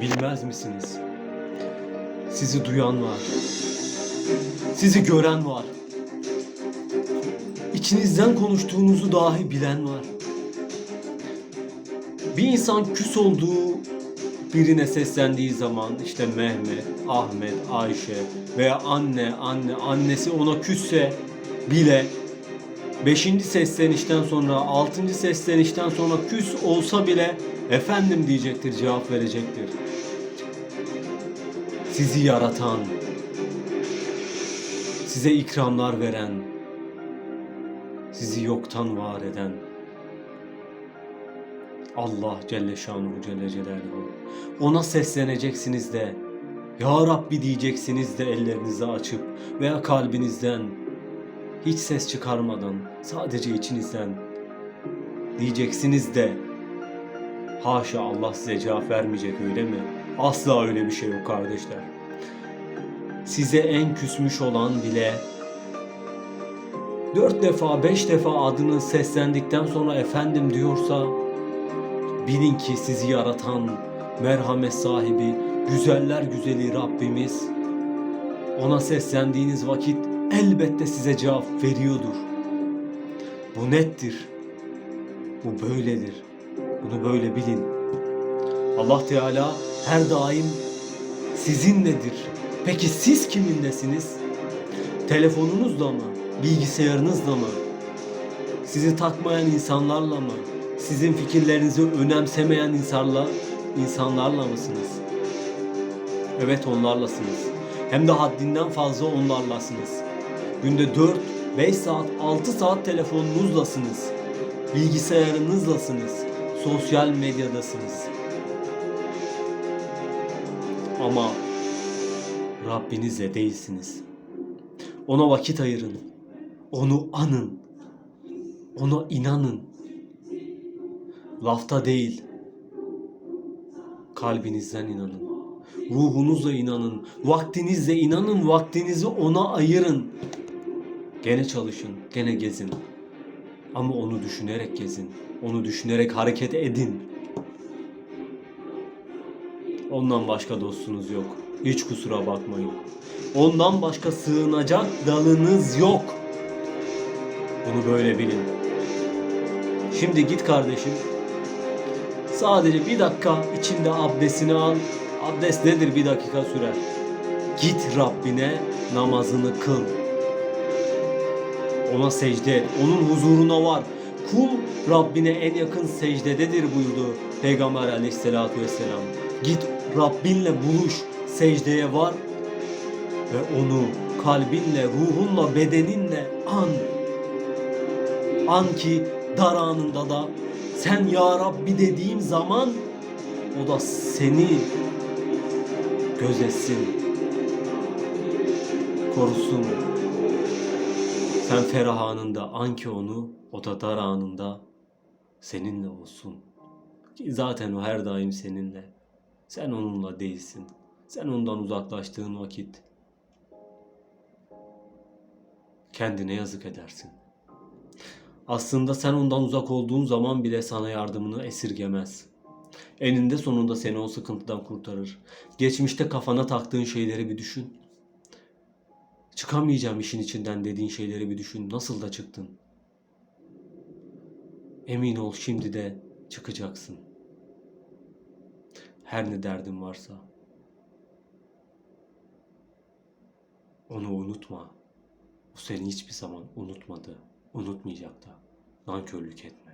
Bilmez misiniz? Sizi duyan var. Sizi gören var. İçinizden konuştuğunuzu dahi bilen var. Bir insan küs olduğu birine seslendiği zaman işte Mehmet, Ahmet, Ayşe veya anne, anne, annesi ona küsse bile Beşinci seslenişten sonra, altıncı seslenişten sonra küs olsa bile efendim diyecektir, cevap verecektir. Sizi yaratan, size ikramlar veren, sizi yoktan var eden Allah Celle Şanuhu Celle Celaluhu. Ona sesleneceksiniz de Ya Rabbi diyeceksiniz de ellerinizi açıp veya kalbinizden hiç ses çıkarmadan sadece içinizden diyeceksiniz de haşa Allah size cevap vermeyecek öyle mi? Asla öyle bir şey yok kardeşler. Size en küsmüş olan bile dört defa beş defa adını seslendikten sonra efendim diyorsa bilin ki sizi yaratan merhamet sahibi güzeller güzeli Rabbimiz ona seslendiğiniz vakit elbette size cevap veriyordur. Bu nettir. Bu böyledir. Bunu böyle bilin. Allah Teala her daim sizinledir. Peki siz kimindesiniz? Telefonunuzla mı? Bilgisayarınızla mı? Sizi takmayan insanlarla mı? Sizin fikirlerinizi önemsemeyen insanlarla, insanlarla mısınız? Evet onlarlasınız. Hem de haddinden fazla onlarlasınız. Günde 4, 5 saat, 6 saat telefonunuzlasınız. Bilgisayarınızlasınız. Sosyal medyadasınız. Ama Rabbinizle değilsiniz. Ona vakit ayırın. Onu anın. Ona inanın. Lafta değil. Kalbinizden inanın. Ruhunuzla inanın. Vaktinizle inanın. Vaktinizi ona ayırın. Gene çalışın. Gene gezin. Ama onu düşünerek gezin. Onu düşünerek hareket edin. Ondan başka dostunuz yok. Hiç kusura bakmayın. Ondan başka sığınacak dalınız yok. Bunu böyle bilin. Şimdi git kardeşim. Sadece bir dakika içinde abdestini al. Abdest nedir bir dakika sürer. Git Rabbine namazını kıl. Ona secde et. Onun huzuruna var. Kul Rabbine en yakın secdededir buyurdu Peygamber aleyhissalatü vesselam. Git Rabbinle buluş, secdeye var ve onu kalbinle, ruhunla, bedeninle an. An ki dar anında da sen ya Rabbi dediğim zaman o da seni gözetsin, korusun. Sen ferah anında an onu, o da dar anında seninle olsun. Ki zaten o her daim seninle. Sen onunla değilsin. Sen ondan uzaklaştığın vakit kendine yazık edersin. Aslında sen ondan uzak olduğun zaman bile sana yardımını esirgemez. Eninde sonunda seni o sıkıntıdan kurtarır. Geçmişte kafana taktığın şeyleri bir düşün. Çıkamayacağım işin içinden dediğin şeyleri bir düşün. Nasıl da çıktın? Emin ol şimdi de çıkacaksın. Her ne derdin varsa. Onu unutma. O seni hiçbir zaman unutmadı. Unutmayacak da. Nankörlük etme.